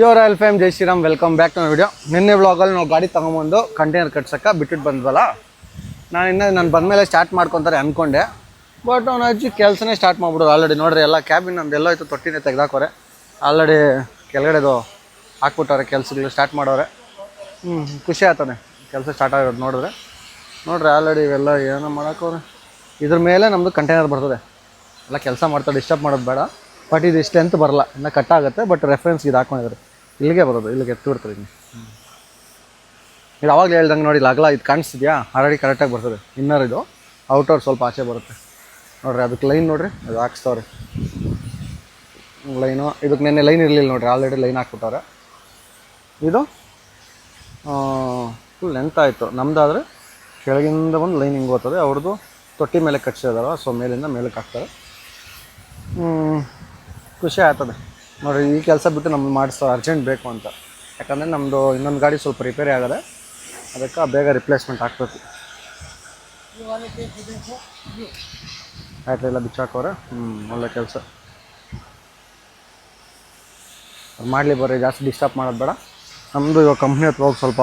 Your ಎಲ್ fame Jai Shriram welcome back to video ನಿನ್ನೆ ವ್ಲಾಗಲ್ಲಿ ನಾವು ಗಾಡಿ ತೊಗೊಂಬಂದು ಕಂಟೈನರ್ ಕಟ್ಸಕ್ಕೆ ಬಿಟ್ಟಿಟ್ಟು ಬಂದ್ವಲ್ಲ? ನಾನು ಇನ್ನೂ ನಾನು ಬಂದಮೇಲೆ ಸ್ಟಾರ್ಟ್ ಮಾಡ್ಕೊತಾರೆ ಅಂದ್ಕೊಂಡೆ ಬಟ್ ಅವ್ನು ಅಜ್ಜಿ ಕೆಲಸನೇ ಸ್ಟಾರ್ಟ್ ಮಾಡ್ಬಿಡೋರು ಆಲ್ರೆಡಿ ನೋಡ್ರಿ, ಎಲ್ಲ ಕ್ಯಾಬಿನ್ ನಮ್ದು ಎಲ್ಲ ಇತ್ತು, ತೊಟ್ಟಿನೇ ತೆಗ್ದಾಕೋರೆ. ಆಲ್ರೆಡಿ ಕೆಳಗಡೆದು ಹಾಕ್ಬಿಟ್ಟವ್ರೆ, ಕೆಲಸಗಳು ಸ್ಟಾರ್ಟ್ ಮಾಡೋರೆ. ಹ್ಞೂ ಖುಷಿ ಆಗ್ತಾನೆ ಕೆಲಸ ಸ್ಟಾರ್ಟ್ ಆಗಿರೋದು ನೋಡಿದ್ರೆ. ನೋಡ್ರಿ ಆಲ್ರೆಡಿ ಇವೆಲ್ಲ ಏನೋ ಮಾಡೋಕ್ಕವ್ರೆ ಇದ್ರ ಮೇಲೆ ನಮ್ಮದು ಕಂಟೈನರ್ ಬರ್ತದೆ. ಎಲ್ಲ ಕೆಲಸ ಮಾಡ್ತಾರೆ ಡಿಸ್ಟರ್ಬ್ ಮಾಡೋದು ಬೇಡ. ಬಟ್ ಇದು ಅಂತ ಬರಲ್ಲ. ಇನ್ನು ಕಟ್ ಆಗುತ್ತೆ ಬಟ್ ರೆಫರೆನ್ಸ್ ಇದು ಹಾಕೊಂಡಿದ್ದಾರೆ. ಇಲ್ಲಿಗೆ ಬರೋದು, ಇಲ್ಲಿಗೆ ಎತ್ತು ಬಿಡ್ತಾರೆ ಇನ್ನು. ಇದು ಅವಾಗಲೇ ಹೇಳ್ದಂಗೆ ನೋಡಿ ಅಗಲ ಇದು ಕಾಣಿಸ್ತಿದ್ಯಾ? ಆಲ್ರೆಡಿ ಕರೆಕ್ಟಾಗಿ ಬರ್ತದೆ. ಇನ್ನರ್ ಇದು. ಔಟರ್ ಸ್ವಲ್ಪ ಆಚೆ ಬರುತ್ತೆ. ನೋಡ್ರಿ, ಅದಕ್ಕೆ ಲೈನ್ ನೋಡಿರಿ. ಅದು ಹಾಕ್ಸ್ತವ್ರೆ. ಲೈನು ಇದಕ್ಕೆ ನೆನ್ನೆ ಲೈನ್ ಇರಲಿಲ್ಲ ನೋಡ್ರಿ. ಆಲ್ರೆಡಿ ಲೈನ್ ಹಾಕ್ಬಿಟ್ಟವ್ರೆ. ಇದು ಫುಲ್ ಲೆಂತ್ ಆಯಿತು. ನಮ್ಮದಾದ್ರೆ ಕೆಳಗಿಂದ ಬಂದು ಲೈನ್ ಹಿಂಗೆ ಹೋಗ್ತದೆ ಅವ್ರದ್ದು ತೊಟ್ಟಿ ಮೇಲೆ ಕಟ್ಸಿದಾರ ಸೊ ಮೇಲಿಂದ ಮೇಲಕ್ಕೆ ಹಾಕ್ತಾರೆ. ಖುಷಿ ಆಗ್ತದೆ. ನೋಡಿರಿ, ಈ ಕೆಲಸ ಬಿಟ್ಟು ನಮ್ಗೆ ಮಾಡಿಸೋ ಅರ್ಜೆಂಟ್ ಬೇಕು ಅಂತ. ಯಾಕಂದರೆ ನಮ್ಮದು ಇನ್ನೊಂದು ಗಾಡಿ ಸ್ವಲ್ಪ ರಿಪೇರಿ ಆಗದೆ, ಅದಕ್ಕೆ ಬೇಗ ರಿಪ್ಲೇಸ್ಮೆಂಟ್ ಹಾಕ್ಬೇಕು. ಆಯ್ತು ಎಲ್ಲ ಬಿಚ್ಚಾಕೋರ. ಹ್ಞೂ ಒಳ್ಳೆ ಕೆಲಸ. ಮಾಡಲಿ ಬರ್ರಿ, ಜಾಸ್ತಿ ಡಿಸ್ಟರ್ಬ್ ಮಾಡೋದು ಬೇಡ. ನಮ್ಮದು ಇವಾಗ ಕಂಪ್ನಿ ಹತ್ರ ಹೋಗಿ ಸ್ವಲ್ಪ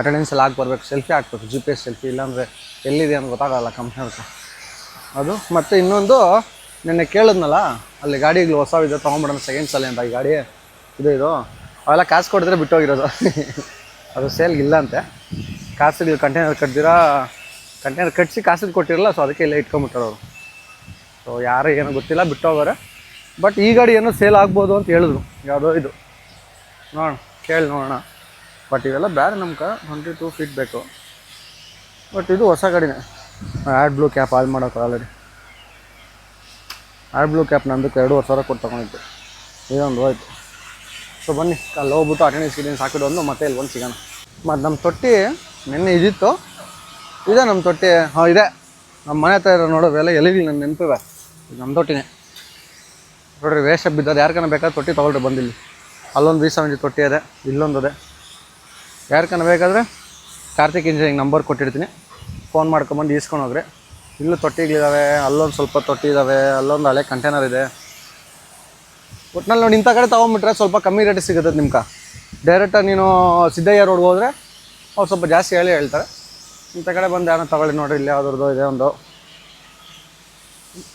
ಅಟೆಂಡೆನ್ಸ್ ಎಲ್ಲ ಹಾಕಿ ಬರಬೇಕು ಸೆಲ್ಫಿ ಹಾಕ್ಬೇಕು ಜಿ ಪಿ ಎಸ್ ಸೆಲ್ಫಿ ಇಲ್ಲಾಂದರೆ ಎಲ್ಲಿದೆ ಅಂತ ಗೊತ್ತಾಗಲ್ಲ ಕಂಪ್ನಿ ಹತ್ರ. ಅದು, ಮತ್ತು ಇನ್ನೊಂದು ನಿನ್ನೆ ಕೇಳಿದ್ನಲ್ಲ, ಅಲ್ಲಿ ಗಾಡಿಗಳು ಹೊಸವಿದೆ ತೊಗೊಂಬಿಡೋಣ ಸೆಕೆಂಡ್ ಸಲ ಅಂತ ಈ ಗಾಡಿ. ಇದು ಇದು. ಅವೆಲ್ಲ ಕಾಸು ಕೊಡಿದ್ರೆ ಬಿಟ್ಟೋಗಿರೋದು. ಅದು ಸೇಲ್ಗೆ ಇಲ್ಲ ಅಂತೆ. ಕಾಸುಗಳು ಕಂಟೈನರ್ ಕಟ್ಟಿದಿರಾ ಕಂಟೈನರ್ ಕಟ್ಟಿಸಿ ಕಾಸು ಕೊಟ್ಟಿರಲ್ಲ ಸೊ ಅದಕ್ಕೆ ಇಲ್ಲೇ ಇಟ್ಕೊಂಬಿಟ್ಟಾರ ಅವರು. ಸೊ ಯಾರು ಏನೋ ಗೊತ್ತಿಲ್ಲ ಬಿಟ್ಟೋಗಾರೆ ಬಟ್ ಈ ಗಾಡಿ ಏನೋ ಸೇಲ್ ಆಗ್ಬೋದು ಅಂತ ಹೇಳಿದ್ರು. ಯಾವುದೋ ಇದು. ನೋಡೋಣ, ಕೇಳಿ ನೋಡೋಣ. ಬಟ್ ಇವೆಲ್ಲ ಬೇರೆ ನಮ್ಗೆ ಟ್ವೆಂಟಿ ಟೂ ಫೀಟ್ ಬೇಕು. ಬಟ್ ಇದು ಹೊಸ ಗಾಡಿನೇ. ಆ್ಯಡ್ ಬ್ಲೂ ಕ್ಯಾಪ್ ಆಲ್ ಮಾಡೋಕೆ ಆಲ್ರೆಡಿ ಆ್ಯಡ್ ಬ್ಲೂ ಕ್ಯಾಪ್ ನಂದಕ್ಕೆ ಎರಡೂವರೆ ಸಾವಿರ ಕೊಟ್ಟು ತೊಗೊಂಡಿದ್ದೆ. ಇದೊಂದು ಹೋಯ್ತು. ಸೊ ಬನ್ನಿ, ಅಲ್ಲಿ ಹೋಗ್ಬಿಟ್ಟು ಅಟೆಂಡೆನ್ಸ್ ಗಿಟೆನ್ಸ್ ಹಾಕಿಡು ಒಂದು ಮತ್ತೆ ಇಲ್ಲಿ ಒಂದು ಸಿಗೋಣ. ಮತ್ತು ನಮ್ಮ ತೊಟ್ಟಿ ನಿನ್ನೆ ಇದಿತ್ತು. ಇದೆ ನಮ್ಮ ತೊಟ್ಟಿ. ಹಾಂ, ಇದೆ. ನಮ್ಮ ಮನೆ ಹತ್ರ ಇರೋ ನೋಡೋ ಎಲ್ಲ ಎಲ್ಲಿಗೆ ನನ್ನ ನೆನಪಿವೆ. ನಮ್ಮ ತೊಟ್ಟಿನೇ. ನೋಡ್ರಿ, ವೇಷ ಬಿದ್ದದು ಯಾರ್ಕನ ಬೇಕಾದ್ರೆ ತೊಟ್ಟಿ ತೊಗೊಳ್ರಿ ಬಂದಿಲ್ಲಿ. ಅಲ್ಲೊಂದು ಬಿ ತೊಟ್ಟಿ ಇದೆ, ಇಲ್ಲೊಂದು ಇದೆ. ಯಾರ್ಕನ ಬೇಕಾದರೆ ಕಾರ್ತಿಕ್ ಇಂಜಿನಿಯರಿಂಗ್ ನಂಬರ್ ಕೊಟ್ಟಿರ್ತೀನಿ. ಫೋನ್ ಮಾಡ್ಕೊಂಬಂದು ಈಸ್ಕೊಂಡು ಹೋಗ್ರಿ. ಇಲ್ಲೂ ತೊಟ್ಟಿಗಳಿದ್ದಾವೆ ಅಲ್ಲೊಂದು ಸ್ವಲ್ಪ ತೊಟ್ಟಿ ಇದ್ದಾವೆ ಅಲ್ಲೊಂದು ಹಳೆ ಕಂಟೈನರ್ ಇದೆ. ಒಟ್ನಲ್ಲಿ ನೋಡಿ, ಇಂಥ ಕಡೆ ತೊಗೊಂಬಿಟ್ರೆ ಸ್ವಲ್ಪ ಕಮ್ಮಿ ರೇಟ್ ಸಿಗುತ್ತೆ ನಿಮ್ಗೆ. ಡೈರೆಕ್ಟಾಗಿ ನೀನು ಸಿದ್ದಯ್ಯ ರೋಡ್ಗೆ ಹೋದರೆ ಅವ್ರು ಸ್ವಲ್ಪ ಜಾಸ್ತಿ ಹೇಳಿ ಹೇಳ್ತಾರೆ. ಇಂಥ ಕಡೆ ಬಂದು ಯಾರೋ ತಗೊಳ್ಳಿ ನೋಡಿರಿ, ಇಲ್ಲಿ ಯಾವ್ದ್ರದ್ದು ಇದೆ ಒಂದು.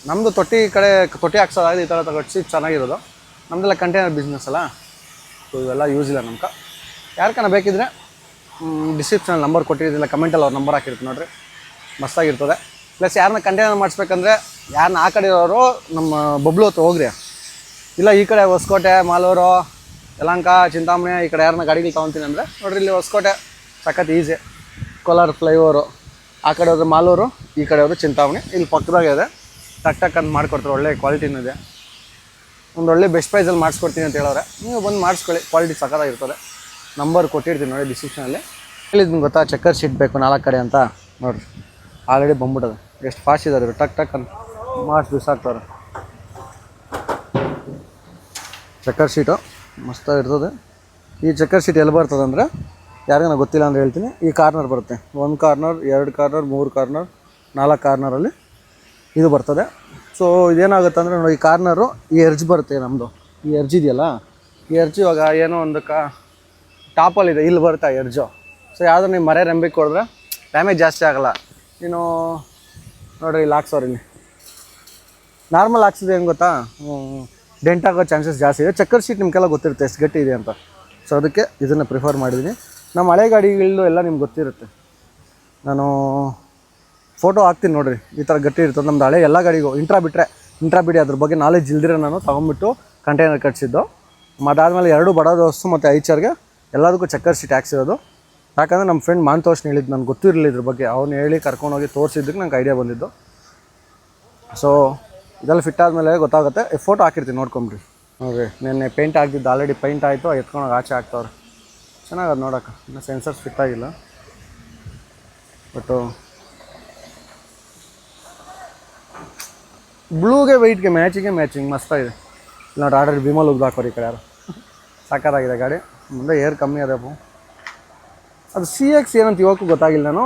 ನಮ್ಮದು ತೊಟ್ಟಿ ಕಡೆ ತೊಟ್ಟಿ ಹಾಕ್ಸೋದಾಗಿದೆ ಈ ಥರ ತಗೊಳ್ಸಿ ಚೆನ್ನಾಗಿರೋದು. ನಮ್ಮದೆಲ್ಲ ಕಂಟೈನರ್ ಬಿಸ್ನೆಸ್ ಅಲ್ಲ. ಸೊ ಇವೆಲ್ಲ ಯೂಸ್ ಇಲ್ಲ ನಮ್ಗೆ. ಯಾರ್ಕನ ಬೇಕಿದ್ರೆ ಡಿಸ್ಕ್ರಿಪ್ಷನಲ್ಲಿ ನಂಬರ್ ಕೊಟ್ಟಿರೋದಿಲ್ಲ ಕಮೆಂಟಲ್ಲಿ ಅವ್ರ ನಂಬರ್ ಹಾಕಿರ್ತೀನಿ ನೋಡಿರಿ. ಮಸ್ತಾಗಿರ್ತದೆ ಪ್ಲಸ್ ಯಾರನ್ನ ಕಂಟೈನರ್ ಮಾಡಿಸ್ಬೇಕಂದ್ರೆ ಯಾರನ್ನ ಆ ಕಡೆ ಇರೋರು ನಮ್ಮ ಬಬ್ಲು ಹತ್ರ ಹೋಗ್ರಿ. ಇಲ್ಲ ಈ ಕಡೆ ಹೊಸಕೋಟೆ, ಮಾಲೂರು ಯಲಂಕ ಚಿಂತಾಮಣಿ ಈ ಕಡೆ ಯಾರನ್ನ ಗಾಡಿಗಳು ತೊಗೊತೀನಿ ಅಂದರೆ ನೋಡ್ರಿ ಇಲ್ಲಿ ಹೊಸಕೋಟೆ ಸಖತ್ ಈಸಿ ಕೋಲಾರ ಫ್ಲೈಓವರು ಆ ಕಡೆ ಹೋದ್ರೆ ಮಾಲೂರು, ಈ ಕಡೆ ಹೋದ್ರೆ ಚಿಂತಾಮಣಿ. ಇಲ್ಲಿ ಪಕ್ಕದಾಗೆ ಇದೆ. ಟಕ್ ಟಕ್ ಅಂತ ಮಾಡಿಕೊಡ್ತಾರೆ, ಒಳ್ಳೆ ಕ್ವಾಲಿಟಿನೂ ಇದೆ. ಒಂದು ಒಳ್ಳೆ ಬೆಸ್ಟ್ ಪ್ರೈಸಲ್ಲಿ ಮಾಡಿಸ್ಕೊಡ್ತೀನಿ ಅಂತ ಹೇಳೋರೆ ನೀವು ಬಂದು ಮಾಡಿಸ್ಕೊಳ್ಳಿ ಕ್ವಾಲಿಟಿ ಸಖತ್ತಾಗಿರ್ತದೆ ನಂಬರ್ ಕೊಟ್ಟಿರ್ತೀನಿ ನೋಡಿ ಡಿಸ್ಕ್ರಿಪ್ಷನಲ್ಲಿ ಹೇಳಿದ್ದೀನಿ ಗೊತ್ತಾ ಚಕ್ಕರ್ ಶೀಟ್ ಬೇಕು ನಾಲ್ಕು ಕಡೆ ಅಂತ? ನೋಡಿರಿ. ಆಲ್ರೆಡಿ ಬಂದ್ಬಿಟ್ಟದೆ. ಎಷ್ಟು ಫಾಸ್ಟ್ ಇದ್ದಾರೆ ಟಕ್ ಟಕ್ ಅಂತ. ಮಾಡಿಸಿ ಬಿಸಾಕ್ತಾರೆ ಚಕ್ಕರ್ ಶೀಟು ಮಸ್ತಾಗಿ ಇರ್ತದೆ. ಈ ಚಕ್ಕರ್ ಶೀಟ್ ಎಲ್ಲಿ ಬರ್ತದೆ ಅಂದರೆ, ಯಾರಿಗಾನ ಗೊತ್ತಿಲ್ಲ ಅಂತ ಹೇಳ್ತೀನಿ. ಈ ಕಾರ್ನರ್ ಬರುತ್ತೆ. ಒಂದು ಕಾರ್ನರ್ ಎರಡು ಕಾರ್ನರ್ ಮೂರು ಕಾರ್ನರ್ ನಾಲ್ಕು ಕಾರ್ನರಲ್ಲಿ ಇದು ಬರ್ತದೆ. ಸೊ ಇದೇನಾಗುತ್ತೆ ಅಂದರೆ ನೋಡಿ, ಈ ಕಾರ್ನರು ಈ ಎರ್ಜ್ ಬರುತ್ತೆ ನಮ್ಮದು ಈ ಎರ್ಜ್ ಇದೆಯಲ್ಲ, ಈ ಎರ್ಜ್ ಇವಾಗ ಏನೋ ಒಂದು ಕಾ ಟಾಪಲ್ಲಿದೆ ಇಲ್ಲಿ ಬರುತ್ತೆ ಎರ್ಜು ಸೊ ಯಾವುದೋ ನೀವು ಮರೆ ರೆಂಬಿಗೆ ಕೊಡಿದ್ರೆ ಡ್ಯಾಮೇಜ್ ಜಾಸ್ತಿ ಆಗಲ್ಲ. ನೀನು ನೋಡ್ರಿ, ಇಲ್ಲಿ ಹಾಕ್ಸೋರು ಇಲ್ಲಿ. ನಾರ್ಮಲ್ ಹಾಕ್ಸಿದ್ರೆ ಏನು ಗೊತ್ತಾ? ಡೆಂಟ್ ಆಗೋ ಚಾನ್ಸಸ್ ಜಾಸ್ತಿ ಇದೆ. ಚಕ್ಕರ್ ಶೀಟ್ ನಿಮಗೆಲ್ಲ ಗೊತ್ತಿರುತ್ತೆ ಎಷ್ಟು ಗಟ್ಟಿ ಇದೆ ಅಂತ. ಸೊ ಅದಕ್ಕೆ ಇದನ್ನು ಪ್ರಿಫರ್ ಮಾಡಿದ್ದೀನಿ. ನಮ್ಮ ಹಳೆ ಗಾಡಿಗಳು ಎಲ್ಲ ನಿಮ್ಗೆ ಗೊತ್ತಿರುತ್ತೆ. ನಾನು ಫೋಟೋ ಹಾಕ್ತೀನಿ ನೋಡಿರಿ. ಈ ಥರ ಗಟ್ಟಿ ಇರ್ತದೆ. ನಮ್ಮದು ಹಳೆ ಎಲ್ಲ ಗಾಡಿಗೂ ಇಂಟ್ರಾ ಬಿಟ್ಟರೆ ಇಂಟ್ರಾ ಬಿಡಿ ಅದ್ರ ಬಗ್ಗೆ ನಾಲೆಜ್ ಇಲ್ದಿರ ನಾನು ತೊಗೊಂಬಿಟ್ಟು ಕಂಟೈನರ್ ಕಟ್ಸಿದ್ದು. ಅದಾದಮೇಲೆ ಎರಡು ಬಡ ದೋಸ್ತು ಮತ್ತು ಐಚಾರ್ಗೆ ಎಲ್ಲದಕ್ಕೂ ಚಕ್ಕರ್ ಶೀಟ್ ಹಾಕ್ಸಿರೋದು. ಯಾಕಂದರೆ ನಮ್ಮ ಫ್ರೆಂಡ್ ಮಾಂತೋಷ್ನ ಹೇಳಿದ್ದು ನನಗೆ ಗೊತ್ತಿರಲಿಲ್ಲ ಇದ್ರ ಬಗ್ಗೆ. ಅವ್ನು ಹೇಳಿ ಕರ್ಕೊಂಡೋಗಿ ತೋರಿಸಿದ್ದಕ್ಕೆ ನಂಗೆ ಐಡಿಯಾ ಬಂದಿದ್ದು. ಸೊ ಇದೆಲ್ಲ ಫಿಟ್ ಆದಮೇಲೆ ಗೊತ್ತಾಗುತ್ತೆ. ಫೋಟೋ ಹಾಕಿರ್ತೀನಿ ನೋಡ್ಕೊಂಬಿರಿ ಓಕೆ ನಿನ್ನೆ ಪೇಂಟ್ ಆಗಿದ್ದು ಆಲ್ರೆಡಿ ಪೇಂಟ್ ಆಯಿತು ಎತ್ಕೊಂಡೋಗಿ ಆಚೆ ಹಾಕ್ತವ್ರೆ. ಚೆನ್ನಾಗದು ನೋಡೋಕೆ ಇನ್ನು ಸೆನ್ಸರ್ಸ್ ಫಿಟ್ ಆಗಿಲ್ಲ. ಬಟ್ಟು ಬ್ಲೂಗೆ ವೈಟ್ಗೆ ಮ್ಯಾಚಿಗೆ ಮ್ಯಾಚಿಂಗ್ ಮಸ್ತಾಗಿದೆ ಇಲ್ಲ ನೋಡಿ ಆರ್ಡರ್ ವಿಮಲ್ ಉಗ್ದು ಹಾಕೋರಿ ಈ ಕಡೆ ಯಾರು. ಸಾಕಾಗಿದೆ ಗಾಡಿ. ಮುಂದೆ ಏರ್ ಕಮ್ಮಿ ಅದಪ್ಪ ಅದು ಸಿ ಎಕ್ಸ್ ಏನಂತ ಇವಕ್ಕೂ ಗೊತ್ತಾಗಿಲ್ಲ ನಾನು.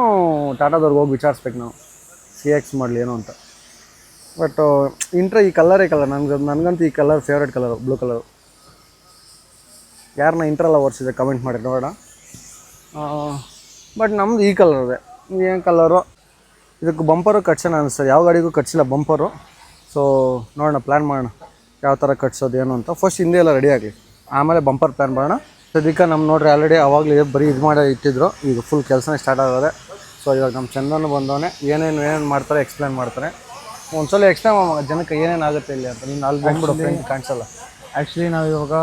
ಟಾಟಾದವ್ರಿಗೆ ಹೋಗಿ ವಿಚಾರಿಸ್ಬೇಕು ನಾವು. ಸಿ ಎಕ್ಸ್ ಮಾಡಲಿ ಏನು ಅಂತ. ಬಟ್ ಇಂಟ್ರ ಈ ಕಲರೇ ಕಲರ್ ನನಗೆ ನನಗಂತೂ ಈ colour favourite colour blue colour ಯಾರನ್ನ ಇಂಟ್ರೆಲ್ಲ ಓಡಿಸಿದೆ ಕಮೆಂಟ್ ಮಾಡಿ ನೋಡೋಣ. ಬಟ್ ನಮ್ದು ಈ ಕಲರ್ ಅದೇ. ಏನು ಕಲರು ಇದಕ್ಕೆ ಬಂಪರು ಕಟ್ಸೋಣ ಅನಿಸ್ತದೆ ಯಾವ ಗಾಡಿಗೂ ಕಟ್ಸಿಲ್ಲ ಬಂಪರು ಸೊ ನೋಡೋಣ ಪ್ಲ್ಯಾನ್ ಮಾಡೋಣ. ಯಾವ ಥರ ಕಟ್ಸೋದು, ಏನು ಅಂತ. ಫಸ್ಟ್ ಹಿಂದೆ ಎಲ್ಲ ರೆಡಿ ಆಗಲಿ. ಆಮೇಲೆ ಬಂಪರ್ ಪ್ಲ್ಯಾನ್ ಮಾಡೋಣ. ಸದ್ಯಕ್ಕೆ ನಮ್ಮ ನೋಡ್ರಿ ಆಲ್ರೆಡಿ ಅವಾಗಲೇ ಬರೀ ಇದು ಮಾಡಿ ಇಟ್ಟಿದ್ರು. ಈಗ ಫುಲ್ ಕೆಲಸನೇ ಸ್ಟಾರ್ಟ್ ಆಗೋದೆ. ಸೊ ಇವಾಗ ನಮ್ಮ ಚಂದನ್ ಬಂದವನೆ. ಏನೇನು ಏನೇನು ಮಾಡ್ತಾರೆ ಎಕ್ಸ್ಪ್ಲೇನ್ ಮಾಡ್ತಾರೆ. ಒಂದ್ಸಲ ಎಕ್ಸ್ಪ್ಲೇನ್ ಜನಕ್ಕೆ ಏನೇನು ಆಗುತ್ತೆ ಇಲ್ಲಿ ಅಂತ. ನೀನು ಅಲ್ಲಿ ಬಂದ್ಬಿಡು ಫ್ರೆಂಡ್ ಕಾಣಿಸಲ್ಲ. ಆ್ಯಕ್ಚುಲಿ ನಾವು ಇವಾಗ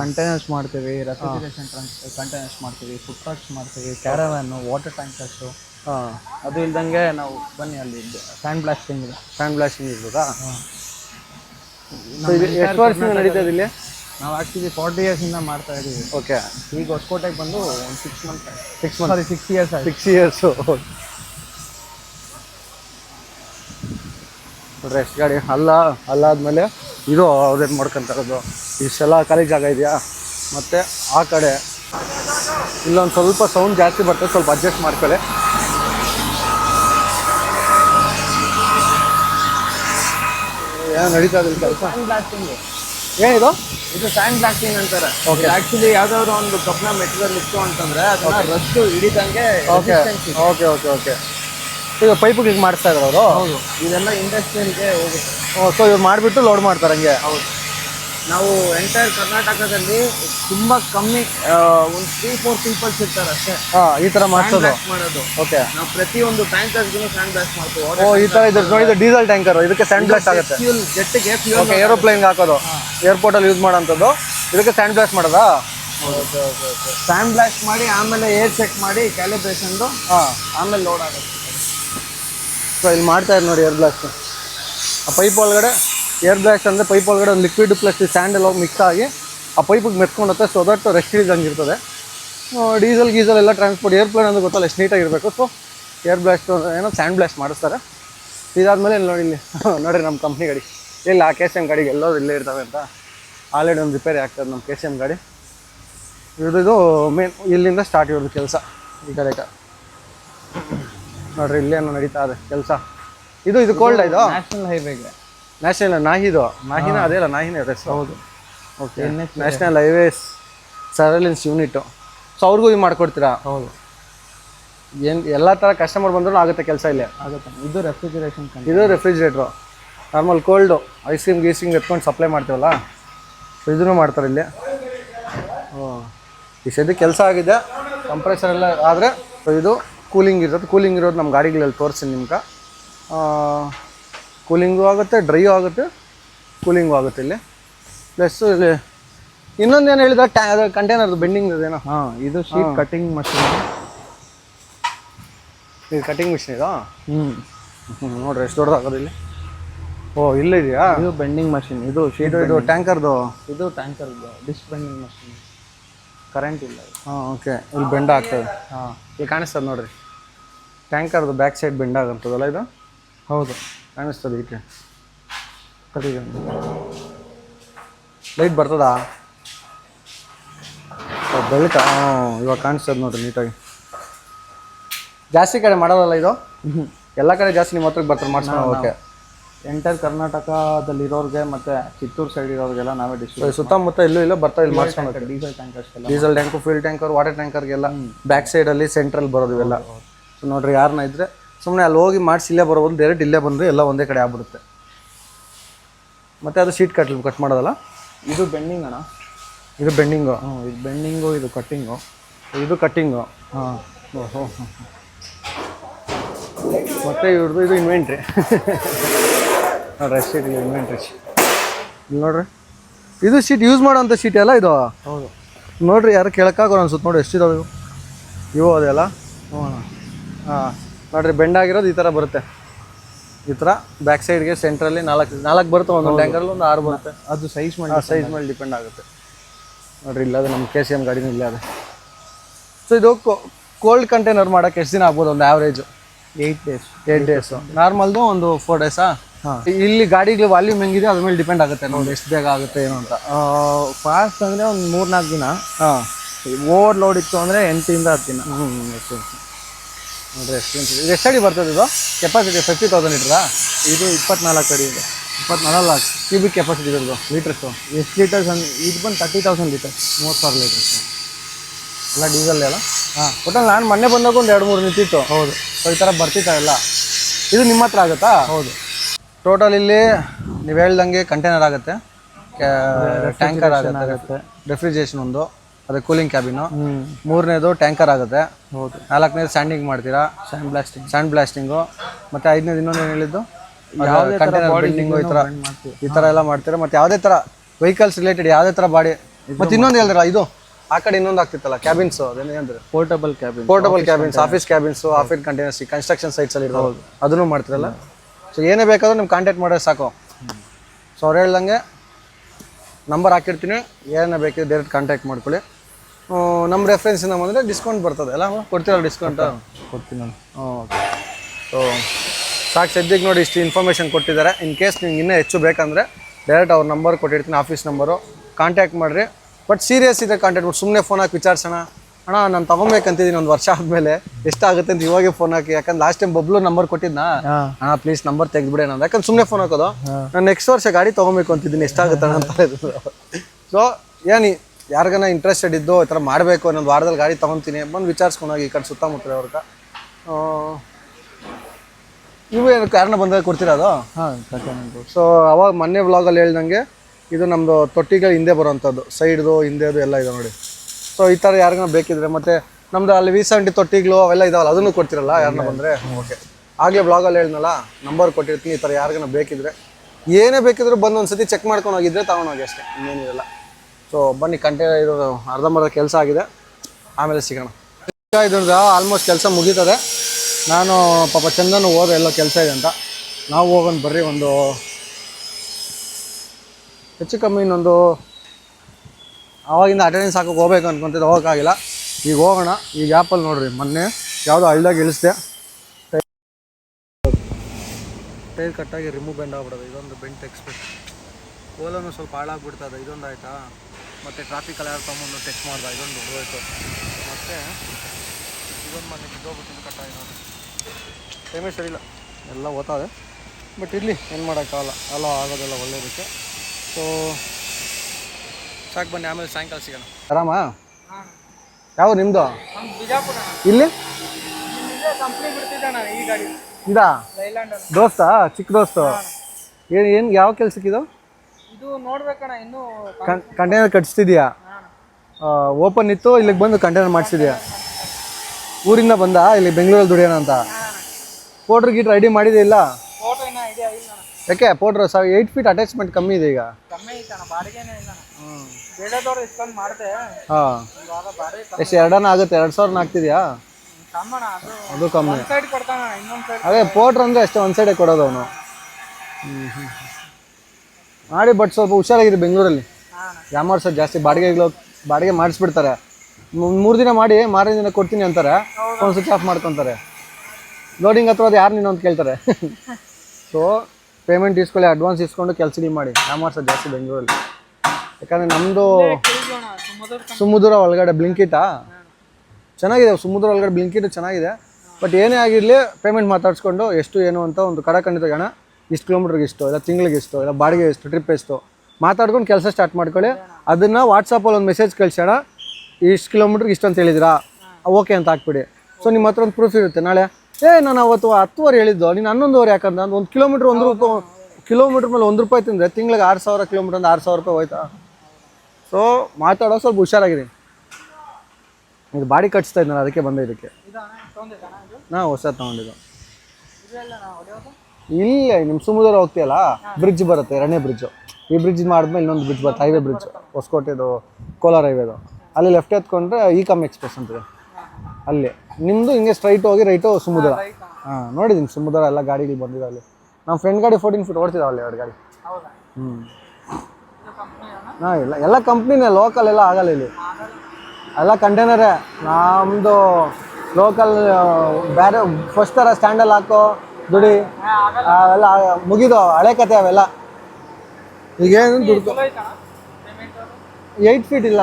ಕಂಟೈನರ್ಸ್ ಮಾಡ್ತೀವಿ ರೆಫ್ರಿಜರೇಷನ್ ಕಂಟೈನರ್ಸ್ ಮಾಡ್ತೀವಿ ಫುಡ್ ಟ್ರಕ್ಸ್ ಮಾಡ್ತೀವಿ ಕ್ಯಾರಾವ್ಯಾನು ವಾಟರ್ ಟ್ಯಾಂಕರ್ಸು ಹಾಂ. ಅದು ಇಲ್ದಂಗೆ ನಾವು ಬನ್ನಿ ಅಲ್ಲಿ ಸ್ಯಾಂಡ್ ಬ್ಲಾಸ್ಟಿಂಗ್ ಇದೆ. ಸ್ಯಾಂಡ್ ಬ್ಲಾಸ್ಟಿಂಗ್ ಇರ್ಬೋದಾ? ಎಷ್ಟು ವರ್ಷ ನಡೀತದೆ ಇಲ್ಲಿ? ನಾವು ಆ್ಯಕ್ಚುಲಿ ಫಾರ್ಟಿ ಇಯರ್ಸಿಂದ ಮಾಡ್ತಾ ಇದ್ದೀವಿ ಓಕೆ ಈಗ ಹೊಸಕೋಟೆಗೆ ಬಂದು ಒಂದು six month six month sorry six years six years ನೋಡ್ರಿ ಎಷ್ಟು ಗಾಡಿ ಅಲ್ಲ ಅಲ್ಲಾದ್ಮೇಲೆ ಇದು ಅವ್ರೇನು ಮಾಡ್ಕೊಂತಾರದು? ಇಷ್ಟೆಲ್ಲ ಖಾಲಿ ಜಾಗ ಇದೆಯಾ? ಮತ್ತು ಆ ಕಡೆ ಇಲ್ಲೊಂದು ಸ್ವಲ್ಪ ಸೌಂಡ್ ಜಾಸ್ತಿ ಬರ್ತದೆ ಸ್ವಲ್ಪ ಅಡ್ಜಸ್ಟ್ ಮಾಡ್ಕೊಳ್ಳಿ. ಏನು ನಡೀತಾ ಇದೆ ಕೆಲಸ? ಏನಿದು? ಇದು ಸ್ಯಾಂಡ್ ಬ್ಲಾಸ್ಟಿಂಗ್ ಅಂತಾರೆ. ಓಕೆ ಆ್ಯಕ್ಚುಲಿ ಯಾವ್ದಾದ್ರು ಒಂದು ಕಪ್ನ ಮೆಟೀರಿಯಲ್ ಇತ್ತು ಅಂತಂದ್ರೆ ಅದನ್ನ ರಸ್ಟ್ ಹಿಡಿದಂಗೆ ಓಕೆ ಓಕೆ ಓಕೆ ಓಕೆ ಈಗ ಪೈಪ್ ಮಾಡಿಸ್ತಾ ಇದ್ರು ಅವರು? ಹೌದು. ಇದೆಲ್ಲ ಇಂಡಸ್ಟ್ರಿಯಲ್ಗೆ ಹೋಗುತ್ತೆ. ಸೊ ಇವ್ರು ಮಾಡಿಬಿಟ್ಟು ಲೋಡ್ ಮಾಡ್ತಾರೆ ಹಂಗೆ? ಹೌದು. ನಾವು ಎಂಟೈರ್ ಕರ್ನಾಟಕದಲ್ಲಿ ತುಂಬಾ ಕಮ್ಮಿ ಒಂದು ತ್ರೀ ಫೋರ್ ಪೀಪಲ್ಸ್ ಇರ್ತಾರೆ ಅಷ್ಟೇ. ಈ ಮಾಡಿಸೋದು. ಬ್ಲಾಸ್ಟ್ ಮಾಡೋದು. ಓಕೆ ನಾವು ಪ್ರತಿಯೊಂದು ಟ್ಯಾಂಕರ್ ಸ್ಯಾಂಡ್ ಬ್ಲಾಸ್ಟ್ ಮಾಡ್ತೀವಿ ಓ ಈ ಇದು ನೋಡಿ ಡೀಸೆಲ್ ಟ್ಯಾಂಕರ್ ಇದಕ್ಕೆ ಸ್ಯಾಂಡ್ ಬ್ಲಾಸ್ಟ್ ಆಗುತ್ತೆ. ಫ್ಯೂಲ್ ಜೆಟ್ಗೆ ಫ್ಯೂಲ್ ಏರೋಪ್ಲೇನ್ಗೆ ಹಾಕೋದು. ಏರ್ಪೋರ್ಟಲ್ಲಿ ಯೂಸ್ ಮಾಡೋಂಥದ್ದು ಇದಕ್ಕೆ ಸ್ಯಾಂಡ್ ಬ್ಲಾಸ್ಟ್ ಮಾಡೋದಾ ಸ್ಯಾಂಡ್ ಬ್ಲಾಸ್ಟ್ ಮಾಡಿ ಆಮೇಲೆ ಏರ್ ಚೆಕ್ ಮಾಡಿ ಕ್ಯಾಲಿಬ್ರೇಷನ್ ಹಾಂ. ಆಮೇಲೆ ಲೋಡ್ ಆಗುತ್ತೆ. ಸೊ ಇಲ್ಲಿ ಮಾಡ್ತಾ ಇದ್ದಾರೆ ನೋಡಿ ಏರ್ ಬ್ಲಾಸ್ಟ್ ಆ ಪೈಪ್ ಒಳಗಡೆ ಏರ್ ಬ್ಲಾಸ್ಟ್ ಅಂದರೆ ಪೈಪ್ ಒಳಗಡೆ ಒಂದು ಲಿಕ್ವಿಡ್ ಪ್ಲಸ್ ಸ್ಯಾಂಡ್ ಎಲ್ಲ ಮಿಕ್ಸ್ ಆಗಿ ಆ ಪೈಪಿಗೆ ಮೆತ್ಕೊಂಡತ್ತೆ. ಸೊ ದಟ್ ರೆಸ್ಟ್ ಹಿಡಿದಂಗೆ ಇರ್ತದೆ. ಡೀಸೆಲ್ ಗೀಸಲ್ ಎಲ್ಲ ಟ್ರಾನ್ಸ್ಪೋರ್ಟ್ ಏರ್ಪ್ಲೇನ್ ಅಂದ್ರೆ ಗೊತ್ತಲ್ಲ, ಎಷ್ಟು ನೀಟಾಗಿರಬೇಕು ಸೊ ಏರ್ ಬ್ಲಾಸ್ಟ್ ಏನೋ ಸ್ಯಾಂಡ್ ಬ್ಲಾಸ್ಟ್ ಮಾಡಿಸ್ತಾರೆ. ಇದಾದಮೇಲೆ ಇಲ್ಲಿ ನೋಡಿ, ಇಲ್ಲಿ ನೋಡಿರಿ ನಮ್ಮ ಕಂಪ್ನಿ ಗಾಡಿ. ಇಲ್ಲ ಆ ಕೆ ಸಿ ಎಂ ಗಾಡಿಗೆ ಎಲ್ಲೋ ಇಲ್ಲೇ ಇರ್ತವೆ ಅಂತ. ಆಲ್ರೆಡಿ ಒಂದು ರಿಪೇರಿ ಆಗ್ತದೆ ನಮ್ಮ ಕೆ ಸಿ ಎಂ ಗಾಡಿ. ಇವ್ರದ್ದು ಮೇನ್ ಇಲ್ಲಿಂದ ಸ್ಟಾರ್ಟ್ ಇರೋದು ಕೆಲಸ. ಈ ಕಡೆ ನೋಡ್ರಿ, ಇಲ್ಲೇನೋ ನಡೀತಾ ಇದೆ ಕೆಲಸ. ಇದು ಇದು ಕೋಲ್ಡ್ ಇದು? ನ್ಯಾಷನಲ್ ಹೈವೇಗೆ ನ್ಯಾಷನಲ್ ನಾಹಿದು ನಾಹಿನ ಅದೇ ಅಲ್ಲ ನಾಹಿನ ಅಡ್ರೆಸ್ ಹೌದು. Okay national highways surveillance unit so ಅವ್ರಿಗೂ ಇದು ಮಾಡ್ಕೊಡ್ತೀರಾ? ಹೌದು. ಏನು ಎಲ್ಲ ಥರ ಕಸ್ಟಮರ್ ಬಂದರೂ ಆಗುತ್ತೆ ಕೆಲಸ ಇಲ್ಲೇ? ಆಗುತ್ತೆ. ಇದು ರೆಫ್ರಿಜರೇಷನ್ ಇದು refrigerator normal cold ice cream ಗೀಸ್ cream ಎತ್ಕೊಂಡು ಸಪ್ಲೈ ಮಾಡ್ತೀವಲ್ಲ? ಸೊ ಇದನ್ನು ಮಾಡ್ತಾರೆ ಇಲ್ಲಿ. ಹ್ಞೂ ಈ ಸದ್ಯ ಕೆಲಸ ಆಗಿದೆ. ಕಂಪ್ರೆಸರ್ ಎಲ್ಲ ಆದರೆ ಇದು ಕೂಲಿಂಗ್ ಇರೋದು. ಕೂಲಿಂಗ್ ಇರೋದು ನಮ್ಮ ಗಾಡಿಗಳಲ್ಲಿ ತೋರಿಸಿ ನಿಮ್ಗೆ. ಕೂಲಿಂಗು ಆಗುತ್ತೆ ಡ್ರೈಯೂ ಆಗುತ್ತೆ ಕೂಲಿಂಗು ಆಗುತ್ತೆ ಇಲ್ಲಿ. ಪ್ಲಸ್ ಇಲ್ಲಿ ಇನ್ನೊಂದು ಏನು ಹೇಳಿದ ಟ್ಯಾ ಅದು ಕಂಟೈನರ್ದು ಬೆಂಡಿಂಗ್ ಇದೇನೋ ಹಾಂ ಇದು ಶೀಟ್ ಕಟಿಂಗ್ ಮಷಿನ್ ಇದು ಕಟಿಂಗ್ ಮಿಷಿನ್ ಇದು? ಹ್ಞೂ ಹ್ಞೂ ನೋಡ್ರಿ ಎಷ್ಟು ದೊಡ್ಡದಾಗೋದು ಇಲ್ಲಿ. ಓ ಇಲ್ಲಿದೆಯಾ? ಇದು ಬೆಂಡಿಂಗ್ ಮಷಿನ್ ಇದು ಶೀಟ್ ಇದು ಟ್ಯಾಂಕರ್ದು ಇದು ಟ್ಯಾಂಕರ್ದು ಡಿಸ್ ಬೆಂಡಿಂಗ್ ಮಷಿನ್ ಕರೆಂಟ್ ಇಲ್ಲ ಹಾಂ ಓಕೆ ಇಲ್ಲಿ ಬೆಂಡ್ ಆಗ್ತದೆ. ಹಾಂ. ಇಲ್ಲಿ ಕಾಣಿಸ್ತದೆ ನೋಡ್ರಿ. ಟ್ಯಾಂಕರ್ದು ಬ್ಯಾಕ್ ಸೈಡ್ ಬೆಂಡ್ ಆಗಂತದಲ್ಲ ಇದು? ಹೌದು. ಕಾಣಿಸ್ತದೆ ಈಕೆ ಕಟಿಂಗ್ ಲೈಟ್ ಬರ್ತದಾ? ಬೆಳಕ. ಹಾಂ ಇವಾಗ ಕಾಣಿಸ್ತದೆ ನೋಡ್ರಿ ನೀಟಾಗಿ. ಜಾಸ್ತಿ ಕಡೆ ಮಾಡೋದಲ್ಲ ಇದು? ಎಲ್ಲ ಕಡೆ ಜಾಸ್ತಿ ನಿಮ್ಮ ಹತ್ರಕ್ಕೆ ಬರ್ತಾರೆ ಮಾಡ್ಸೋಣ ಓಕೆ ಎಂಟರ್ ಕರ್ನಾಟಕದಲ್ಲಿರೋರಿಗೆ ಮತ್ತೆ ಚಿತ್ತೂರು ಸೈಡ್ ಇರೋರಿಗೆಲ್ಲ ನಾವೇ ಡಿಸ್ಟ್ರಿಬ್ಯೂಟ್ ಸುತ್ತಮುತ್ತ ಇಲ್ಲೂ ಇಲ್ಲ ಬರ್ತಾ ಇಲ್ಲಿ ಮಾಡ್ಸ್ಕೊಂಡು diesel tanker diesel tank fuel tanker water ಟ್ಯಾಂಕರ್ಗೆಲ್ಲ back ಸೈಡಲ್ಲಿ ಸೆಂಟ್ರಲ್ ಬರೋದು ಇವೆಲ್ಲ. ಸೊ ನೋಡ್ರಿ ಯಾರನ್ನ ಇದ್ರೆ ಸುಮ್ಮನೆ ಅಲ್ಲಿ ಹೋಗಿ ಮಾಡಿಸಿ ಇಲ್ಲೇ ಬರೋದು ಡೈರೆಕ್ಟ್ ಇಲ್ಲೇ ಬಂದರೆ ಎಲ್ಲ ಒಂದೇ ಕಡೆ ಆಗ್ಬಿಡುತ್ತೆ. ಮತ್ತು ಅದು ಶೀಟ್ ಕಟ್ ಕಟ್ ಮಾಡೋದಲ್ಲ? ಇದು ಬೆಂಡಿಂಗ್ ಅಣ್ಣ. ಇದು ಬೆಂಡಿಂಗು ಹ್ಞೂ ಇದು ಬೆಂಡಿಂಗು ಇದು ಕಟ್ಟಿಂಗು ಇದು ಕಟ್ಟಿಂಗು ಹಾಂ. ಓಹೋ ಮತ್ತು ಇವ್ರದ್ದು ಇದು ಇನ್ವೆಂಟ್ರಿ ನೋಡ್ರಿ ಶೀಟ್ ಇದು ಇನ್ವೆಂಟ್ರಿ ಇಲ್ಲಿ ನೋಡ್ರಿ. ಇದು ಶೀಟ್ ಯೂಸ್ ಮಾಡೋಂಥ ಶೀಟ್ ಅಲ್ಲ ಇದು? ಹೌದು. ನೋಡ್ರಿ ಯಾರು ಕೇಳೋಕ್ಕಾಗೋ ಅನ್ಸುತ್ತೆ ನೋಡಿ ಎಷ್ಟಿದಾವೆ ಇವು? ಇವು ಅದೆಲ್ಲ ಹ್ಞೂ ಹಾಂ. ನೋಡ್ರಿ ಬೆಂಡ್ ಆಗಿರೋದು ಈ ಥರ ಬರುತ್ತೆ. ಈ ಥರ ಬ್ಯಾಕ್ ಸೈಡ್ಗೆ ಸೆಂಟ್ರಲ್ಲಿ ನಾಲ್ಕು ನಾಲ್ಕು ಬರುತ್ತೆ ಒಂದೊಂದು ಟ್ಯಾಂಕರಲ್ಲಿ ಒಂದು ಆರು ಬರುತ್ತೆ. ಅದು ಸೈಜ್ ಮಾಡಿ ಸೈಜ್ ಮೇಲೆ ಡಿಪೆಂಡ್ ಆಗುತ್ತೆ. ನೋಡ್ರಿ ಇಲ್ಲ ಅದು ನಮ್ಮ ಕೆ ಸಿ ಎಂ ಗಾಡಿನೂ ಇಲ್ಲ ಅದೇ. ಸೊ ಇದು ಕೋಲ್ಡ್ ಕಂಟೈನರ್ ಮಾಡೋಕ್ಕೆ ಎಷ್ಟು ದಿನ ಆಗ್ಬೋದು ಒಂದು average eight days eight days ನಾರ್ಮಲ್ದು ಒಂದು ಫೋರ್ ಡೇಸಾ ಹಾಂ. ಇಲ್ಲಿ ಗಾಡಿಗಳು ವಾಲ್ಯೂಮ್ ಹೆಂಗಿದೆ ಅದ್ರ ಮೇಲೆ ಡಿಪೆಂಡ್ ಆಗುತ್ತೆ ನೋಡಿ ಎಷ್ಟು ಬೇಗ ಆಗುತ್ತೆ ಏನು ಅಂತ. ಫಾಸ್ಟ್ ಅಂದರೆ ಒಂದು ಮೂರು ನಾಲ್ಕು ದಿನ. ಹಾಂ. ಓವರ್ ಲೋಡ್ ಇತ್ತು ಅಂದರೆ ಎಂಟಿಂದ ಹತ್ತು ದಿನ. ಹ್ಞೂ ನೋಡ್ರಿ ಎಷ್ಟು ಎಷ್ಟು ಅಡಿ ಬರ್ತದೆ ಇದು? ಕೆಪಾಸಿಟಿ ಫಿಫ್ಟಿ ತೌಸಂಡ್ ಲೀಟ್ರಾ ಇದು ಇಪ್ಪತ್ನಾಲ್ಕು ಅಡಿ ಇದೆ. ಇಪ್ಪತ್ನಾಲ್ಕು ಕ್ಯೂಬಿಕ್ ಕೆಪಾಸಿಟಿ ಇರೋದು ಲೀಟರ್ಸು ಎಷ್ಟು ಲೀಟರ್ಸ್ ಅಂದ್ರೆ ಇದು ಬಂದು ತರ್ಟಿ ತೌಸಂಡ್ ಲೀಟರ್ ಮೂವತ್ತು ಸಾವಿರ ಲೀಟರ್ಸು ಎಲ್ಲ ಡೀಸೆಲ್ ಎಲ್ಲ ಹಾಂ. ಒಟ್ಟಲ್ಲಿ ನಾನು ಮೊನ್ನೆ ಬಂದಾಗ ಒಂದು ಎರಡು ಮೂರು ನಿಂತಿತ್ತು ಹೌದು. ಸೊ ಈ ಥರ ಬರ್ತಿತ್ತ ಎಲ್ಲ? ಇದು ನಿಮ್ಮ ಹತ್ರ ಆಗುತ್ತಾ? ಹೌದು. ಟೋಟಲ್ ಇಲ್ಲಿ ನೀವು ಹೇಳ್ದಂಗೆ ಕಂಟೈನರ್ ಆಗುತ್ತೆ. ಟ್ಯಾಂಕರ್ ಆಗುತ್ತೆ. ರೆಫ್ರಿಜರೇಷನ್ ಒಂದು. ಅದೇ ಕೂಲಿಂಗ್ ಕ್ಯಾಬಿನ್ ಮೂರನೇದು ಟ್ಯಾಂಕರ್ ಆಗುತ್ತೆ. ಹೌದು. ನಾಲ್ಕನೇದು ಸ್ಯಾಂಡಿಂಗ್ ಮಾಡ್ತೀರಾ? ಸ್ಯಾಂಡ್ ಬ್ಲಾಸ್ಟಿಂಗ್ ಸ್ಯಾಂಡ್ ಬ್ಲಾಸ್ಟಿಂಗು ಮತ್ತೆ ಐದನೇದು ಇನ್ನೊಂದು ಏನು ಹೇಳಿದ್ದು? ಕಂಟೈನರ್ ಬಿಲ್ಡಿಂಗು ಈ ಥರ. ಈ ಥರ ಎಲ್ಲ ಮಾಡ್ತೀರಾ? ಮತ್ತೆ ಯಾವುದೇ ಥರ ವೆಹಿಕಲ್ಸ್ ರಿಲೇಟೆಡ್ ಯಾವುದೇ ಥರ ಬಾಡಿ ಮತ್ತೆ ಇನ್ನೊಂದು ಹೇಳಿದ್ರಲ್ಲ ಇದು. ಆ ಕಡೆ ಇನ್ನೊಂದು ಆಗ್ತಿತ್ತಲ್ಲ ಕ್ಯಾಬಿನ್ಸ್ ಅದೇನು ಅಂದ್ರೆ portable cabin portable cabins office cabins office containers construction sites ಅಲ್ಲಿ ಇರೋದು. ಅದನ್ನು ಮಾಡ್ತಿರಲ್ಲ. ಸೊ ಏನೇ ಬೇಕಾದ್ರೂ ನಿಮ್ಗೆ ಕಾಂಟ್ಯಾಕ್ಟ್ ಮಾಡೋದು ಸಾಕು. ಸೊ ಅವ್ರು ಹೇಳ್ದಂಗೆ ನಂಬರ್ ಹಾಕಿರ್ತೀನಿ ಏನೇ ಬೇಕಿದ್ರೆ ಡೈರೆಕ್ಟ್ ಕಾಂಟ್ಯಾಕ್ಟ್ ಮಾಡ್ಕೊಳ್ಳಿ. ನಮ್ಮ ರೆಫರೆನ್ಸಿಂದ ಬಂದರೆ ಡಿಸ್ಕೌಂಟ್ ಬರ್ತದೆ ಅಲ್ಲ? ಕೊಡ್ತೀರಲ್ಲ ಡಿಸ್ಕೌಂಟ್ ಕೊಡ್ತೀನಿ ನಾನು. ಓಕೆ ಸೊ ಸಾಕು ಸದ್ಯಕ್ಕೆ ನೋಡಿ ಇಷ್ಟು ಇನ್ಫಾರ್ಮೇಷನ್ ಕೊಟ್ಟಿದ್ದಾರೆ. ಇನ್ ಕೇಸ್ ನಿಮ್ಗೆ ಇನ್ನೂ ಹೆಚ್ಚು ಬೇಕಂದರೆ ಡೈರೆಕ್ಟ್ ಅವ್ರ ನಂಬರ್ ಕೊಟ್ಟಿರ್ತೀನಿ ಆಫೀಸ್ ನಂಬರು ಕಾಂಟ್ಯಾಕ್ಟ್ ಮಾಡಿರಿ. ಬಟ್ ಸೀರಿಯಸ್ ಇದೆ ಕಾಂಟ್ಯಾಕ್ಟ್ ಮಾಡಿ ಸುಮ್ಮನೆ ಫೋನ್ ಹಾಕಿ ವಿಚಾರಿಸೋಣ. ಅಣ್ಣ ನಾನು ತಗೊಬೇಕಂತಿದ್ದೀನಿ ಒಂದು ವರ್ಷ ಆದಮೇಲೆ. ಎಷ್ಟಾಗುತ್ತೆ ಅಂತ ಇವಾಗೆ ಫೋನ್ ಹಾಕಿ. ಯಾಕಂದ್ರೆ ಲಾಸ್ಟ್ ಟೈಮ್ ಬಬ್ಲು ನಂಬರ್ ಕೊಟ್ಟಿದ್ನ. ಅಣ್ಣ ಪ್ಲೀಸ್ ನಂಬರ್ ತೆಗೆದ್ಬಿಡೋಣ ನಾನು ಯಾಕಂದ್ರೆ ಸುಮ್ಮನೆ ಫೋನ್ ಹಾಕೋದು. ನಾನು ನೆಕ್ಸ್ಟ್ ವರ್ಷ ಗಾಡಿ ತಗೊಬೇಕು ಅಂತಿದ್ದೀನಿ ಎಷ್ಟಾಗುತ್ತೆ ಅಣ್ಣ ಅಂತ ಸೊ ಏನಿ ಯಾರಿಗಾನ ಇಂಟ್ರೆಸ್ಟೆಡ್ ಇದ್ದು ಈ ಥರ ಮಾಡಬೇಕು ಅನ್ನೋ ವಾರದಲ್ಲಿ ಗಾಡಿ ತೊಗೊತೀನಿ ಬಂದು ವಿಚಾರಿಸ್ಕೊಂಡು ಹೋಗಿ ಈ ಕಡೆ ಸುತ್ತಮುತ್ತ ಅವ್ರಿಗೆ. ನೀವು ಏನು ಕಾರಣ ಬಂದಾಗ ಕೊಡ್ತೀರಾ ಅದು? ಹಾಂ ಸೊ ಅವಾಗ ಮೊನ್ನೆ ವ್ಲಾಗಲ್ಲಿ ಹೇಳ್ದಂಗೆ ಇದು ನಮ್ಮದು ತೊಟ್ಟಿಗಳ ಹಿಂದೆ ಬರೋವಂಥದ್ದು ಸೈಡ್ದು ಹಿಂದೆದು ಎಲ್ಲ ಇದೆ ನೋಡಿ. ಸೊ ಈ ಥರ ಯಾರಿಗಾನ ಬೇಕಿದ್ರೆ ಮತ್ತೆ ನಮ್ದು ಅಲ್ಲಿ ವಿ ಸೆವೆಂಟಿ ತೊಟ್ಟಿಗಳು ಅವೆಲ್ಲ ಇದಾವಲ್ಲ, ಅದನ್ನು ಕೊಡ್ತಿರಲ್ಲ ಯಾರನ್ನ ಬಂದರೆ? ಓಕೆ ಆಗಲೇ ಬ್ಲಾಗಲ್ಲಿ ಹೇಳಿದ್ನಲ್ಲ ನಂಬರ್ ಕೊಟ್ಟಿರ್ತೀನಿ, ಈ ಥರ ಯಾರಿಗಾನ ಬೇಕಿದ್ರೆ. ಏನೇ ಬೇಕಿದ್ರು ಬಂದು ಒಂದ್ಸತಿ ಚೆಕ್ ಮಾಡ್ಕೊಂಡು ಹೋಗಿದ್ರೆ ತಗೊಂಡೋಗಿ ಅಷ್ಟೇ, ಇನ್ನೇನಿರಲ್ಲ. ಸೊ ಬನ್ನಿ, ಕಂಟೆ ಇದು ಅರ್ಧಂಬರ್ಧ ಕೆಲಸ ಆಗಿದೆ. ಆಮೇಲೆ ಸಿಗೋಣ. ಇದ್ರದ್ದು ಆಲ್ಮೋಸ್ಟ್ ಕೆಲಸ ಮುಗೀತದೆ. ನಾನು ಪಾಪ ಚಂದನು ಹೋದೆ ಎಲ್ಲೋ ಕೆಲಸ ಇದೆ ಅಂತ. ನಾವು ಹೋಗೋಣ ಬರ್ರಿ, ಒಂದು ಹೆಚ್ಚು ಕಮ್ಮಿ ಇನ್ನೊಂದು ಆವಾಗಿಂದ ಅಟೆಂಡೆನ್ಸ್ ಹಾಕೋಕೆ ಹೋಗ್ಬೇಕು ಅನ್ಕೊಂತಿದ್ದೆ, ಹೋಗೋಕ್ಕಾಗಿಲ್ಲ. ಈಗ ಹೋಗೋಣ ಈಗ ಆ್ಯಪಲ್ಲಿ ನೋಡ್ರಿ, ಮೊನ್ನೆ ಯಾವುದೋ ಹಳ್ಳಿದಾಗ ಇಳಿಸಿದೆ. ಟೈರ್ ಕಟ್ಟಾಗಿ ರಿಮೂವ್ ಬೆಂಡ್ ಆಗ್ಬಿಡೋದು, ಇದೊಂದು ಬೆಂಟ್ ಎಕ್ಸ್ಪೆಕ್ಟ್ ಓಲೋನು ಸ್ವಲ್ಪ ಹಾಳಾಗ್ಬಿಡ್ತದೆ ಇದೊಂದು ಆಯಿತಾ? ಮತ್ತು ಟ್ರಾಫಿಕ್ ಯಾರು ತೊಗೊಂಬಂದು ಟೆಸ್ಟ್ ಮಾಡ್ದೆ? ಇದೊಂದು ಹೋಯ್ತು. ಮತ್ತು ಇದೊಂದು ಮನೆ ಬಿದ್ದೋಗ್ಬಿಟ್ಟು ಕಟ್ಟಾಗಿ ನೋಡಿ ಟೈಮೇ ಸರಿ ಇಲ್ಲ. ಎಲ್ಲ ಓದ್ತದೆ ಬಟ್ ಇರಲಿ, ಏನು ಮಾಡೋಕ್ಕಾಗಲ್ಲ. ಅಲ್ಲ ಆಗೋದೆಲ್ಲ ಒಳ್ಳೇದಕ್ಕೆ. ಸೊ ಸಾಕು ಬನ್ನಿ ಆಮೇಲೆ ಸಾಯಂಕಾಲ ಸಿಗೋಣ. ಆರಾಮ? ಯಾವ ನಿಮ್ಮದು ಇಲ್ಲಿ? ಕಂಪ್ನಿ ಬಿಡ್ತಿದ್ದಾನ ಈ ಗಾಡಿ ಇದಾ? ಲೈಲ್ಯಾಂಡ್ ದೋಸ್ತಾ? ಚಿಕ್ಕ ದೋಸ್ತ? ಏನು ಏನು ಯಾವ ಕೆಲ್ಸಕ್ಕಿದು ಇದು? ನೋಡ್ಬೇಕಣ್ಣ ಇನ್ನೂ ಕಂಟೈನರ್ ಕಟ್ಸ್ತಿದ್ಯಾ ಓಪನ್ ಇತ್ತು ಇಲ್ಲಿಗೆ ಬಂದು ಕಂಟೈನರ್ ಮಾಡಿಸಿದ್ಯಾ? ಊರಿಂದ ಬಂದ? ಇಲ್ಲಿ ಬೆಂಗಳೂರಲ್ಲಿ ದುಡಿಯೋಣ ಅಂತ? ಪೋಟ್ರ್ ಗೀಟ್ರ್ ರೆಡಿ ಮಾಡಿದೆ ಇಲ್ಲ? ಯಾಕೆ? ಪೋಟ್ರ್ ಸಾವಿರ ಏಯ್ಟ್ ಫೀಟ್ ಅಟ್ಯಾಚ್ಮೆಂಟ್ ಕಮ್ಮಿ ಇದೆ ಈಗ. ಮಾಡಿದೆ. ಹಾಂ. ಒಂದು ಎಷ್ಟು ಎರಡನ ಆಗುತ್ತೆ? ಎರಡು ಸಾವಿರನ ಆಗ್ತಿದ್ಯಾ ಕಮ್ಮಣ ಅದು ಅದು ಕಮ್ಮಿ. ಸೈಡ್ ಕೊಡ್ತಾನ ಇನ್ನೊಂದು ಸೈಡ್ ಅದೇ ಪೋಟ್ರ್ ಅಂದರೆ ಅಷ್ಟೇ ಒಂದು ಸೈಡೆ ಕೊಡೋದು ಅವನು. ಮಾಡಿ ಬಟ್ ಸ್ವಲ್ಪ ಹುಷಾರಾಗಿದೆ ಬೆಂಗಳೂರಲ್ಲಿ. ಯಾಮಾರ್ಸೋದು ಜಾಸ್ತಿ ಬಾಡಿಗೆಗಳು ಬಾಡಿಗೆ ಮಾಡಿಸ್ಬಿಡ್ತಾರೆ. ಮೂರು ದಿನ ಮಾಡಿ ಮಾರನೇ ದಿನ ಕೊಡ್ತೀನಿ ಅಂತಾರೆ. ಫೋನ್ ಸ್ವಿಚ್ ಆಫ್ ಮಾಡ್ಕೊತಾರೆ. ಲೋಡಿಂಗ್ ಹತ್ರ ಅದು ಯಾರು ನೀನು ಅಂತ ಕೇಳ್ತಾರೆ. ಸೊ ಪೇಮೆಂಟ್ ಇಸ್ಕೊಳ್ಳಿ ಅಡ್ವಾನ್ಸ್ ಇಸ್ಕೊಂಡು ಕೆಲಸ ಮಾಡಿ. ಯಾಮಾರ್ಸೋದು ಜಾಸ್ತಿ ಬೆಂಗಳೂರಲ್ಲಿ. ಯಾಕಂದರೆ ನಮ್ಮದು ಸುಮುದ್ರ ಒಳಗಡೆ ಬ್ಲಿಂಕಿಟಾ ಚೆನ್ನಾಗಿದೆ ಸುಮುದ್ರ ಒಳಗಡೆ ಬ್ಲಿಂಕಿಟ್ ಚೆನ್ನಾಗಿದೆ. ಬಟ್ ಏನೇ ಆಗಿರಲಿ ಪೇಮೆಂಟ್ ಮಾತಾಡ್ಸ್ಕೊಂಡು ಎಷ್ಟು ಏನು ಅಂತ ಒಂದು ಕಡ ಖಂಡಿತ ಹಣ ಇಷ್ಟು ಕಿಲೋಮೀಟ್ರಿಗೆ ಇಷ್ಟು ಇಲ್ಲ ತಿಂಗ್ಳಿಗೆ ಇಷ್ಟು ಇಲ್ಲ ಬಾಡಿಗೆ ಎಷ್ಟು ಟ್ರಿಪ್ ಎಷ್ಟು ಮಾತಾಡ್ಕೊಂಡು ಕೆಲಸ ಸ್ಟಾರ್ಟ್ ಮಾಡ್ಕೊಳ್ಳಿ. ಅದನ್ನು ವಾಟ್ಸಪ್ಪಲ್ಲಿ ಒಂದು ಮೆಸೇಜ್ ಕಳ್ಸೋಣ ಇಷ್ಟು ಕಿಲೋಮೀಟ್ರಿಗೆ ಇಷ್ಟು ಅಂತ ಹೇಳಿದಿರಾ? ಓಕೆ ಅಂತ ಹಾಕ್ಬಿಡಿ. ಸೊ ನಿಮ್ಮ ಹತ್ರ ಒಂದು ಪ್ರೂಫ್ ಇರುತ್ತೆ. ನಾಳೆ ಏ ನಾನು ಅವತ್ತು ಹತ್ತುವರೆ ಹೇಳಿದ್ದು ನೀನು ಹನ್ನೊಂದುವರೆ ಯಾಕಂತ ಒಂದು ಒಂದು ಕಿಲೋಮೀಟ್ರ್ ಒಂದು ರೂಪಾಯಿ ಕಿಲೋಮೀಟ್ರ್ ಮೇಲೆ ಒಂದು ರೂಪಾಯಿ ತಿಂದರೆ ತಿಂಗ್ಳಿಗೆ ಆರು ಸಾವಿರ ಕಿಲೋಮೀಟ್ರ್ ಅಂದ್ರೆ ಆರು ಸಾವಿರ ರೂಪಾಯಿ ಹೋಯ್ತಾ? ಸೊ ಮಾತಾಡೋ ಸ್ವಲ್ಪ ಹುಷಾರಾಗಿರಿ. ಇದು ಬಾಡಿ ಕಟ್ಸ್ತಾ ಇದ್ನಲ್ಲ, ಅದಕ್ಕೆ ಬಂದೆ ಇದಕ್ಕೆ. ನಾ ಹೊಸ ತೊಗೊಂಡಿದ್ದು. ಇಲ್ಲೇ ನಿಮ್ಮ ಸುಮುದ್ರ ಹೋಗ್ತೀಯಲ್ಲ ಬ್ರಿಡ್ಜ್ ಬರುತ್ತೆ, ಎರಡನೇ ಬ್ರಿಡ್ಜು ಈ ಬ್ರಿಡ್ಜ್ ಮಾಡಿದ್ಮೇಲೆ ಇನ್ನೊಂದು ಬ್ರಿಡ್ಜ್ ಬರುತ್ತೆ ಹೈವೇ ಬ್ರಿಡ್ಜ್ ಹೊಸಕೋಟೆದು, ಕೋಲಾರ ಹೈವೇದು ಅಲ್ಲಿ ಲೆಫ್ಟ್ ಎತ್ಕೊಂಡ್ರೆ ಈ ಕಮ್ ಎಕ್ಸ್ಪ್ರೆಸ್ ಅಂತಿದೆ ಅಲ್ಲಿ. ನಿಮ್ಮದು ಹಿಂಗೆ ಸ್ಟ್ರೈಟ್ ಹೋಗಿ ರೈಟು ಸಮುದ್ರ ಹಾಂ, ನೋಡಿದ್ದೀನಿ ಸಮುದ್ರ ಎಲ್ಲ ಗಾಡಿಗಳು ಬಂದಿದೆ ಅಲ್ಲಿ. ನಮ್ಮ ಫ್ರೆಂಡ್ ಗಾಡಿ ಫೋರ್ಟೀನ್ ಫೀಟ್ ಓಡ್ತಿದ್ದಾವೆ ಅಲ್ಲಿ ಎರಡು ಗಾಡಿ. ಹ್ಞೂ ಹಾಂ ಇಲ್ಲ, ಎಲ್ಲ ಕಂಪ್ನಿನೇ ಲೋಕಲ್ ಎಲ್ಲ ಆಗಲ್ಲ ಇಲ್ಲಿ. ಎಲ್ಲ ಕಂಟೈನರೇ ನಮ್ಮದು ಲೋಕಲ್ ಬೇರೆ ಫಸ್ಟ್ ಥರ ಸ್ಟ್ಯಾಂಡಲ್ಲಿ ಹಾಕೋ, ದುಡಿ. ಅವೆಲ್ಲ ಮುಗಿದು ಹಳೆ ಕತೆ ಅವೆಲ್ಲ. ಈಗೇನು ದುಡ್ಡು ಏಯ್ಟ್ ಫೀಟ್ ಇಲ್ಲ.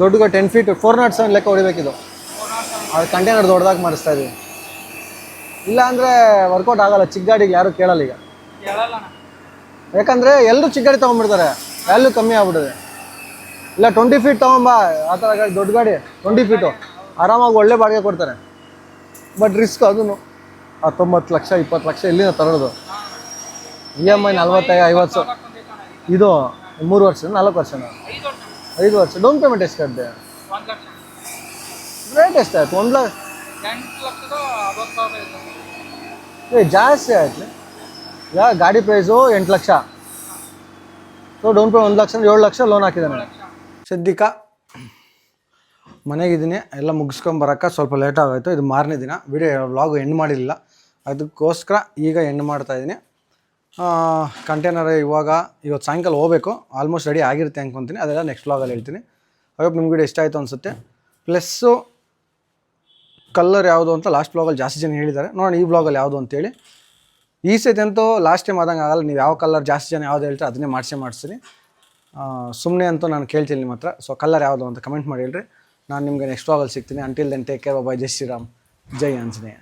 ದೊಡ್ಡಗ ten feet four nought seven ಲೆಕ್ಕ ಹೊಡಿಬೇಕಿದು. ಅದು ಕಂಟೈನರ್ ದೊಡ್ಡದಾಗಿ ಮಾಡಿಸ್ತಾ ಇದ್ದೀವಿ ಇಲ್ಲ ಅಂದರೆ ವರ್ಕೌಟ್ ಆಗಲ್ಲ ಚಿಕ್ಕ ಗಾಡಿಗೆ ಯಾರು ಕೇಳಲ್ಲ ಈಗ. ಯಾಕಂದರೆ ಎಲ್ಲರೂ ಚಿಕ್ಕ ಗಾಡಿ ತೊಗೊಂಡ್ಬಿಡ್ತಾರೆ ವ್ಯಾಲ್ಯೂ ಕಮ್ಮಿ ಆಗ್ಬಿಡುತ್ತೆ. ಇಲ್ಲ ಟ್ವೆಂಟಿ ಫೀಟ್ ತಗೊಂಬಾ ಆ ಥರ ಗಾಡಿ, ದೊಡ್ಡ ಗಾಡಿ ಟ್ವೆಂಟಿ ಫೀಟು ಆರಾಮಾಗಿ ಒಳ್ಳೆ ಬಾಡಿಗೆ ಕೊಡ್ತಾರೆ. ಬಟ್ ರಿಸ್ಕ್ ಅದೂ ಹತ್ತೊಂಬತ್ತು ಲಕ್ಷ, ಇಪ್ಪತ್ತು ಲಕ್ಷ ಎಲ್ಲಿಂದ ತರೋದು. ಇ ಎಂ ಐ ನಲ್ವತ್ತೈದು, ಐವತ್ತು ಸಾವಿರ. ಇದು ಮೂರು ವರ್ಷ ನಾಲ್ಕು ವರ್ಷ ಐದು ವರ್ಷ. ಡೌನ್ ಪೇಮೆಂಟ್ ಎಷ್ಟು ಕಟ್ಟಿದೆ ರೇಟ್ ಎಷ್ಟಾಯ್ತು ಒಂದು ಲಕ್ಷ. ಏ, ಜಾಸ್ತಿ ಆಯ್ತು. ಈಗ ಗಾಡಿ ಪ್ರೈಸು ಎಂಟು ಲಕ್ಷ. ಸೊ ಡೌನ್ ಪೇಮೆಂಟ್ ಒಂದು ಲಕ್ಷ ಏಳು ಲಕ್ಷ ಲೋನ್ ಹಾಕಿದ್ದಾನೆ ಸದ್ಯಕ್ಕ ಮನೆಗಿದ್ದೀನಿ, ಎಲ್ಲ ಮುಗಿಸ್ಕೊಂಬರಕ್ಕೆ ಸ್ವಲ್ಪ ಲೇಟ್ ಆಗೋಯ್ತು. ಇದು ಮಾರನೇ ದಿನ. ವಿಡಿಯೋ ವ್ಲಾಗು ಎಂಡ್ ಮಾಡಿರಲಿಲ್ಲ ಅದಕ್ಕೋಸ್ಕರ ಈಗ ಎಂಡ್ ಮಾಡ್ತಾಯಿದ್ದೀನಿ ಕಂಟೈನರ್ ಇವಾಗ ಇವತ್ತು ಸಾಯಂಕಾಲ ಹೋಗಬೇಕು. ಆಲ್ಮೋಸ್ಟ್ ರೆಡಿ ಆಗಿರುತ್ತೆ ಅಂದ್ಕೊತೀನಿ ಅದೆಲ್ಲ ನೆಕ್ಸ್ಟ್ ವ್ಲಾಗಲ್ಲಿ ಹೇಳ್ತೀನಿ. ಹೋಪ್ ನಿಮ್ಗೆ ವಿಡಿಯೋ ಇಷ್ಟ ಆಯಿತು ಅನಿಸುತ್ತೆ. ಪ್ಲಸ್ಸು ಕಲ್ಲರ್ ಯಾವುದು ಅಂತ ಲಾಸ್ಟ್ ಬ್ಲಾಗಲ್ಲಿ ಜಾಸ್ತಿ ಜನ ಹೇಳಿದ್ದಾರೆ. ನೋಡೋಣ ಈ ಬ್ಲಾಗಲ್ಲಿ ಯಾವುದು ಅಂತೇಳಿ. ಈ ಸತಿ ಅಂತೂ ಲಾಸ್ಟ್ ಟೈಮ್ ಆದಂಗೆ ಆಗಲ್ಲ. ನೀವು ಯಾವ ಕಲರ್ ಜಾಸ್ತಿ ಜನ ಯಾವ್ದು ಹೇಳ್ತಾರೆ ಅದನ್ನೇ ಮಾಡಿಸೇ ಮಾಡಿಸ್ರಿ. ಸುಮ್ಮನೆ ಅಂತೂ ನಾನು ಕೇಳ್ತೀನಿ ನಿಮ್ಮ ಹತ್ರ. ಸೊ ಕಲರ್ ಯಾವುದು ಅಂತ ಕಮೆಂಟ್ ಮಾಡಿ ಹೇಳ್ರಿ. ನಾನು ನಿಮಗೆ ನೆಕ್ಸ್ಟ್ ವಾಗಲ್ಲಿ ಸಿಗ್ತೀನಿ. Until then take care bye ಜೈ ಶ್ರೀರಾಮ್ ಜೈ ಆಂಜನೇಯ